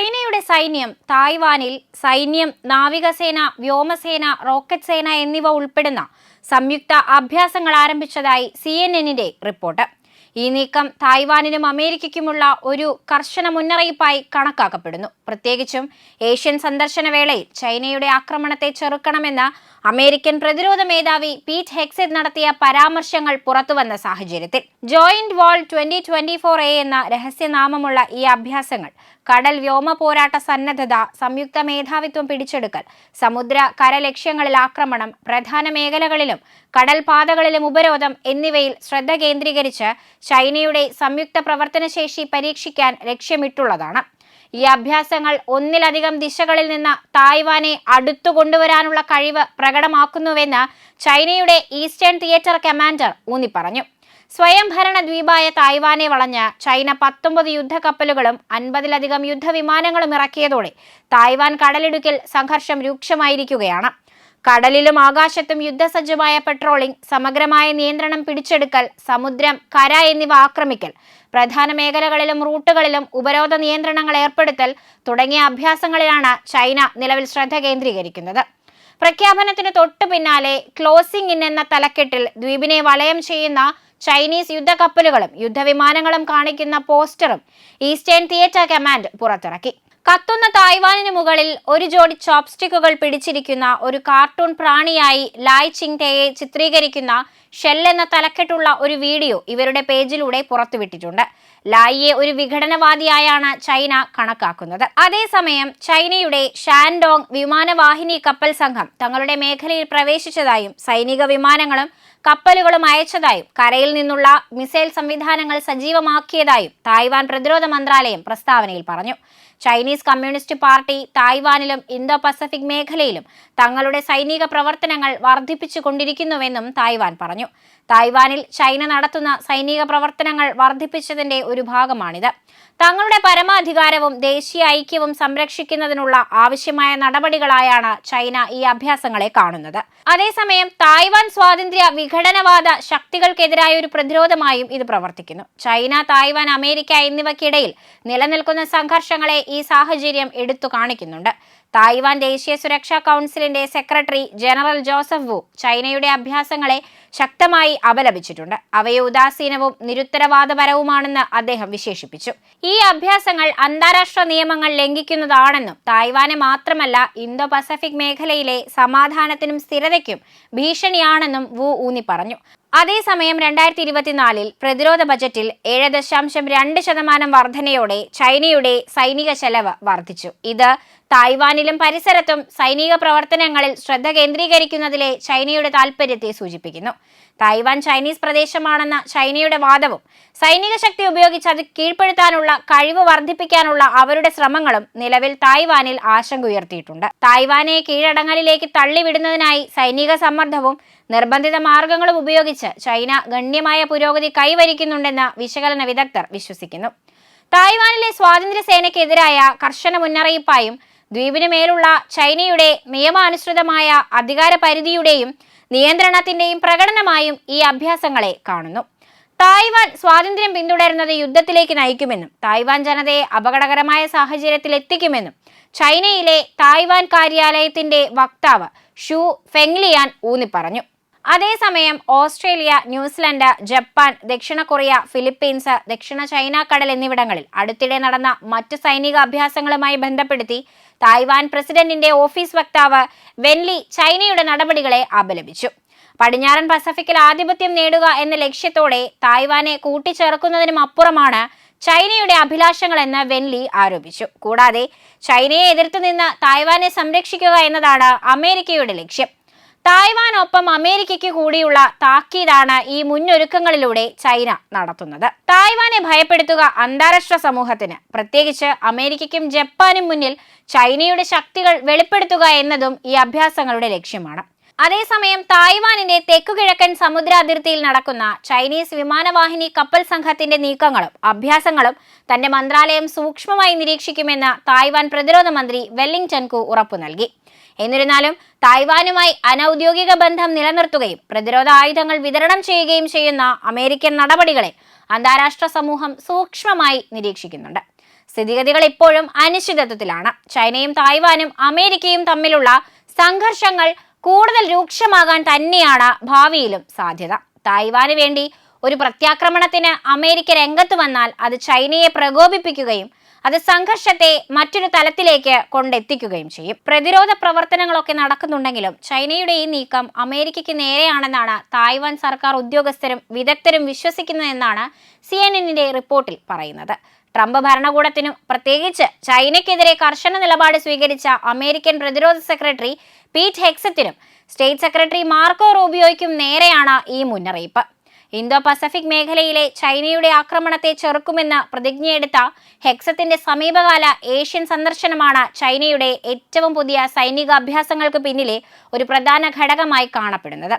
ചൈനയുടെ സൈന്യം തായ്വാനിൽ സൈന്യം നാവികസേന വ്യോമസേന റോക്കറ്റ് സേന എന്നിവ ഉൾപ്പെടുന്ന സംയുക്ത അഭ്യാസങ്ങൾ ആരംഭിച്ചതായി സി എൻ എന്നിന്റെ റിപ്പോർട്ട്. ഈ നീക്കം തായ്വാനിനും അമേരിക്കയ്ക്കുമുള്ള ഒരു കർശന മുന്നറിയിപ്പായി കണക്കാക്കപ്പെടുന്നു. പ്രത്യേകിച്ചും ഏഷ്യൻ സന്ദർശന വേളയിൽ ചൈനയുടെ ആക്രമണത്തെ ചെറുക്കണമെന്ന അമേരിക്കൻ പ്രതിരോധ മേധാവി പീറ്റ് ഹെക്സെത് നടത്തിയ പരാമർശങ്ങൾ പുറത്തുവന്ന സാഹചര്യത്തിൽ. Joint wall twenty twenty four A എന്ന രഹസ്യനാമമുള്ള ഈ അഭ്യാസങ്ങൾ കടൽ വ്യോമ പോരാട്ട സന്നദ്ധത സംയുക്ത മേധാവിത്വം പിടിച്ചെടുക്കൽ സമുദ്ര കര ലക്ഷ്യങ്ങളിൽ ആക്രമണം പ്രധാന മേഖലകളിലും കടൽപാതകളിലും ഉപരോധം എന്നിവയിൽ ശ്രദ്ധ കേന്ദ്രീകരിച്ച് ചൈനയുടെ സംയുക്ത പ്രവർത്തനശേഷി പരീക്ഷിക്കാൻ ലക്ഷ്യമിട്ടുള്ളതാണ്. ഈ അഭ്യാസങ്ങൾ ഒന്നിലധികം ദിശകളിൽ നിന്ന് തായ്വാനെ അടുത്തു കൊണ്ടുവരാനുള്ള കഴിവ് പ്രകടമാക്കുന്നുവെന്ന് ചൈനയുടെ ഈസ്റ്റേൺ തിയേറ്റർ കമാൻഡർ ഊന്നിപ്പറഞ്ഞു. സ്വയംഭരണ ദ്വീപായ തായ്വാനെ വളഞ്ഞ് ചൈന പത്തൊമ്പത് യുദ്ധക്കപ്പലുകളും അൻപതിലധികം യുദ്ധവിമാനങ്ങളും ഇറക്കിയതോടെ തായ്വാൻ കടലിടുക്കിൽ സംഘർഷം രൂക്ഷമായിരിക്കുകയാണ്. കടലിലും ആകാശത്തും യുദ്ധസജ്ജമായ പെട്രോളിംഗ് സമഗ്രമായ നിയന്ത്രണം പിടിച്ചെടുക്കൽ സമുദ്രം കര എന്നിവ ആക്രമിക്കൽ പ്രധാന മേഖലകളിലും റൂട്ടുകളിലും ഉപരോധ നിയന്ത്രണങ്ങൾ ഏർപ്പെടുത്തൽ തുടങ്ങിയ അഭ്യാസങ്ങളിലാണ് ചൈന നിലവിൽ ശ്രദ്ധ കേന്ദ്രീകരിക്കുന്നത്. പ്രഖ്യാപനത്തിന് തൊട്ടു പിന്നാലെ ക്ലോസിംഗ് ഇൻ എന്ന തലക്കെട്ടിൽ ദ്വീപിനെ വളയം ചെയ്യുന്ന ചൈനീസ് യുദ്ധക്കപ്പലുകളും യുദ്ധവിമാനങ്ങളും കാണിക്കുന്ന പോസ്റ്ററും ഈസ്റ്റേൺ തിയേറ്റർ കമാൻഡ് പുറത്തിറക്കി. കത്തുന്ന തായ്വാനിന് മുകളിൽ ഒരു ജോഡി ചോപ്സ്റ്റിക്കുകൾ പിടിച്ചിരിക്കുന്ന ഒരു കാർട്ടൂൺ പ്രാണിയായി ലായ് ചിങ്തയെ ചിത്രീകരിക്കുന്ന ഷെൽ എന്ന തലക്കെട്ടുള്ള ഒരു വീഡിയോ ഇവരുടെ പേജിലൂടെ പുറത്തുവിട്ടിട്ടുണ്ട്. ലായിയെ ഒരു വിഘടനവാദിയായാണ് ചൈന കണക്കാക്കുന്നത്. അതേസമയം ചൈനയുടെ ഷാൻഡോങ് വിമാനവാഹിനി കപ്പൽ സംഘം തങ്ങളുടെ മേഖലയിൽ പ്രവേശിച്ചതായും സൈനിക വിമാനങ്ങളും കപ്പലുകളും അയച്ചതായും കരയിൽ നിന്നുള്ള മിസൈൽ സംവിധാനങ്ങൾ സജീവമാക്കിയതായും തായ്വാൻ പ്രതിരോധ മന്ത്രാലയം പ്രസ്താവനയിൽ പറഞ്ഞു. ചൈനീസ് കമ്മ്യൂണിസ്റ്റ് പാർട്ടി തായ്വാനിലും ഇന്തോ പസഫിക് മേഖലയിലും തങ്ങളുടെ സൈനിക പ്രവർത്തനങ്ങൾ വർദ്ധിപ്പിച്ചുകൊണ്ടിരിക്കുന്നുവെന്നും തായ്വാൻ പറഞ്ഞു. തായ്വാനിൽ ചൈന നടത്തുന്ന സൈനിക പ്രവർത്തനങ്ങൾ വർദ്ധിപ്പിച്ചതിന്റെ ഒരു ഭാഗമാണിത്. തങ്ങളുടെ പരമാധികാരവും ദേശീയ ഐക്യവും സംരക്ഷിക്കുന്നതിനുള്ള ആവശ്യമായ നടപടികളായാണ് ചൈന ഈ അഭ്യാസങ്ങളെ കാണുന്നത്. അതേസമയം തായ്വാൻ സ്വാതന്ത്ര്യ വിഘടനവാദ ശക്തികൾക്കെതിരായ ഒരു പ്രതിരോധമായും ഇത് പ്രവർത്തിക്കുന്നു. ചൈന തായ്വാൻ അമേരിക്ക എന്നിവയ്ക്കിടയിൽ നിലനിൽക്കുന്ന സംഘർഷങ്ങളെ ഈ സാഹചര്യം എടുത്തു കാണിക്കുന്നുണ്ട്. തായ്വാൻ ദേശീയ സുരക്ഷാ കൗൺസിലിന്റെ സെക്രട്ടറി ജനറൽ ജോസഫ് വു ചൈനയുടെ അഭ്യാസങ്ങളെ ശക്തമായി അപലപിച്ചിട്ടുണ്ട്. അവയെ ഉദാസീനവും നിരുത്തരവാദപരവുമാണെന്ന് അദ്ദേഹം വിശേഷിപ്പിച്ചു. ഈ അഭ്യാസങ്ങൾ അന്താരാഷ്ട്ര നിയമങ്ങൾ ലംഘിക്കുന്നതാണെന്നും തായ്വാനെ മാത്രമല്ല ഇന്തോ പസഫിക് മേഖലയിലെ സമാധാനത്തിനും സ്ഥിരതയ്ക്കും ഭീഷണിയാണെന്നും വു ഊന്നി പറഞ്ഞു. അതേസമയം രണ്ടായിരത്തി ഇരുപത്തിനാലിൽ പ്രതിരോധ ബജറ്റിൽ ഏഴ് ദശാംശം രണ്ട് ശതമാനം വർധനയോടെ ചൈനയുടെ സൈനിക ചെലവ് വർദ്ധിച്ചു ഇത് തായ്വാനിലും പരിസരത്തും സൈനിക പ്രവർത്തനങ്ങളിൽ ശ്രദ്ധ കേന്ദ്രീകരിക്കുന്നതിലെ ചൈനയുടെ താൽപര്യത്തെ സൂചിപ്പിക്കുന്നു. തായ്വാൻ ചൈനീസ് പ്രദേശമാണെന്ന ചൈനയുടെ വാദവും സൈനിക ശക്തി ഉപയോഗിച്ച് അത് കീഴ്പ്പെടുത്താനുള്ള കഴിവ് വർദ്ധിപ്പിക്കാനുള്ള അവരുടെ ശ്രമങ്ങളും നിലവിൽ തായ്വാനിൽ ആശങ്ക ഉയർത്തിയിട്ടുണ്ട് തായ്വാനെ കീഴടങ്ങലിലേക്ക് തള്ളിവിടുന്നതിനായി സൈനിക സമ്മർദ്ദവും നിർബന്ധിത മാർഗങ്ങളും ഉപയോഗിച്ച് ചൈന ഗണ്യമായ പുരോഗതി കൈവരിക്കുന്നുണ്ടെന്ന് വിശകലന വിദഗ്ധർ വിശ്വസിക്കുന്നു. തായ്വാനിലെ സ്വാതന്ത്ര്യ സേനയ്ക്കെതിരായ കർശന മുന്നറിയിപ്പായും ദ്വീപിനു മേലുള്ള ചൈനയുടെ നിയമാനുസൃതമായ അധികാര പരിധിയുടെയും നിയന്ത്രണത്തിന്റെയും പ്രകടനമായും ഈ അഭ്യാസങ്ങളെ കാണുന്നു. തായ്വാൻ സ്വാതന്ത്ര്യം പിന്തുടരുന്നത് യുദ്ധത്തിലേക്ക് നയിക്കുമെന്നും തായ്വാൻ ജനതയെ അപകടകരമായ സാഹചര്യത്തിൽ എത്തിക്കുമെന്നും ചൈനയിലെ തായ്വാൻ കാര്യാലയത്തിന്റെ വക്താവ് ഷു ഫെങ്ലിയാൻ ഊന്നിപ്പറഞ്ഞു. അതേസമയം ഓസ്ട്രേലിയ ന്യൂസിലൻഡ് ജപ്പാൻ ദക്ഷിണ കൊറിയ ഫിലിപ്പീൻസ് ദക്ഷിണ ചൈന കടൽ എന്നിവിടങ്ങളിൽ അടുത്തിടെ നടന്ന മറ്റ് സൈനിക അഭ്യാസങ്ങളുമായി ബന്ധപ്പെടുത്തി തായ്വാൻ പ്രസിഡന്റിന്റെ ഓഫീസ് വക്താവ് വെൻലി ചൈനയുടെ നടപടികളെ അപലപിച്ചു. പടിഞ്ഞാറൻ പസഫിക്കിൽ ആധിപത്യം നേടുക എന്ന ലക്ഷ്യത്തോടെ തായ്വാനെ കൂട്ടിച്ചേർക്കുന്നതിനും അപ്പുറമാണ് ചൈനയുടെ അഭിലാഷങ്ങളെന്ന് വെൻലി ആരോപിച്ചു. കൂടാതെ ചൈനയെ എതിർത്തുനിന്ന് തായ്വാനെ സംരക്ഷിക്കുക എന്നതാണ് അമേരിക്കയുടെ ലക്ഷ്യം. തായ്വാനൊപ്പം അമേരിക്കയ്ക്ക് കൂടിയുള്ള താക്കീതാണ് ഈ മുന്നൊരുക്കങ്ങളിലൂടെ ചൈന നടത്തുന്നത്. തായ്വാനെ ഭയപ്പെടുത്തുക അന്താരാഷ്ട്ര സമൂഹത്തിന്. പ്രത്യേകിച്ച് അമേരിക്കയ്ക്കും ജപ്പാനും മുന്നിൽ ചൈനയുടെ ശക്തികൾ വെളിപ്പെടുത്തുക എന്നതും ഈ അഭ്യാസങ്ങളുടെ ലക്ഷ്യമാണ്. അതേസമയം തായ്വാനിന്റെ തെക്കുകിഴക്കൻ സമുദ്ര അതിർത്തിയിൽ നടക്കുന്ന ചൈനീസ് വിമാനവാഹിനി കപ്പൽ സംഘത്തിന്റെ നീക്കങ്ങളും അഭ്യാസങ്ങളും തന്റെ മന്ത്രാലയം സൂക്ഷ്മമായി നിരീക്ഷിക്കുമെന്ന് തായ്വാൻ പ്രതിരോധ മന്ത്രി വെല്ലിംഗ്ടൺകു ഉറപ്പു നൽകി എന്നിരുന്നാലും തായ്വാനുമായി അനൌദ്യോഗിക ബന്ധം നിലനിർത്തുകയും പ്രതിരോധ ആയുധങ്ങൾ വിതരണം ചെയ്യുകയും ചെയ്യുന്ന അമേരിക്കൻ നടപടികളെ അന്താരാഷ്ട്ര സമൂഹം സൂക്ഷ്മമായി നിരീക്ഷിക്കുന്നുണ്ട്. സ്ഥിതിഗതികൾ ഇപ്പോഴും അനിശ്ചിതത്വത്തിലാണ്. ചൈനയും തായ്വാനും അമേരിക്കയും തമ്മിലുള്ള സംഘർഷങ്ങൾ കൂടുതൽ രൂക്ഷമാകാൻ തന്നെയാണ് ഭാവിയിലും സാധ്യത. തായ്വാന് വേണ്ടി ഒരു പ്രത്യാക്രമണത്തിന് അമേരിക്ക രംഗത്ത് വന്നാൽ അത് ചൈനയെ പ്രകോപിപ്പിക്കുകയും അത് സംഘർഷത്തെ മറ്റൊരു തലത്തിലേക്ക് കൊണ്ടെത്തിക്കുകയും ചെയ്യും. പ്രതിരോധ പ്രവർത്തനങ്ങളൊക്കെ നടക്കുന്നുണ്ടെങ്കിലും ചൈനയുടെ ഈ നീക്കം അമേരിക്കയ്ക്ക് നേരെയാണെന്നാണ് തായ്വാൻ സർക്കാർ ഉദ്യോഗസ്ഥരും വിദഗ്ധരും വിശ്വസിക്കുന്നതെന്നാണ് സി എൻ എന്നിന്റെ റിപ്പോർട്ടിൽ പറയുന്നത്. ട്രംപ് ഭരണകൂടത്തിനും പ്രത്യേകിച്ച് ചൈനയ്ക്കെതിരെ കർശന നിലപാട് സ്വീകരിച്ച അമേരിക്കൻ പ്രതിരോധ സെക്രട്ടറി പീറ്റ് ഹെക്സത്തിനും സ്റ്റേറ്റ് സെക്രട്ടറി മാർക്കോ റോബിയോയ്ക്കും നേരെയാണ് ഈ മുന്നറിയിപ്പ്. ഇന്തോ പസഫിക് മേഖലയിലെ ചൈനയുടെ ആക്രമണത്തെ ചെറുക്കുമെന്ന് പ്രതിജ്ഞയെടുത്ത ഹെക്സത്തിന്റെ സമീപകാല ഏഷ്യൻ സന്ദർശനമാണ് ചൈനയുടെ ഏറ്റവും പുതിയ സൈനിക അഭ്യാസങ്ങൾക്ക് പിന്നിലെ ഒരു പ്രധാന ഘടകമായി കാണപ്പെടുന്നത്.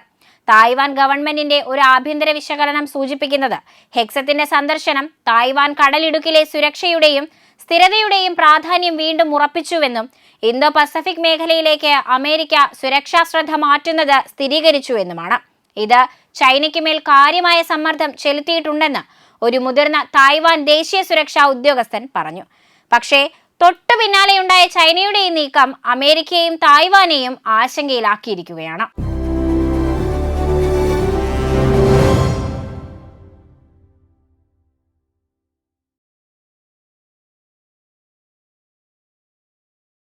തായ്വാൻ ഗവൺമെന്റിന്റെ ഒരു ആഭ്യന്തര വിശകലനം സൂചിപ്പിക്കുന്നത് ഹെക്സത്തിന്റെ സന്ദർശനം തായ്വാൻ കടലിടുക്കിലെ സുരക്ഷയുടെയും സ്ഥിരതയുടെയും പ്രാധാന്യം വീണ്ടും ഉറപ്പിച്ചുവെന്നും ഇന്തോ പസഫിക് മേഖലയിലേക്ക് അമേരിക്ക സുരക്ഷാ ശ്രദ്ധ മാറ്റുന്നത് സ്ഥിരീകരിച്ചുവെന്നുമാണ്. ഇത് ചൈനയ്ക്ക് മേൽ കാര്യമായ സമ്മർദ്ദം ചെലുത്തിയിട്ടുണ്ടെന്ന് ഒരു മുതിർന്ന തായ്വാൻ ദേശീയ സുരക്ഷാ ഉദ്യോഗസ്ഥൻ പറഞ്ഞു. പക്ഷേ തൊട്ടു പിന്നാലെയുണ്ടായ ചൈനയുടെ ഈ നീക്കം അമേരിക്കയെയും തായ്വാനെയും ആശങ്കയിലാക്കിയിരിക്കുകയാണ്.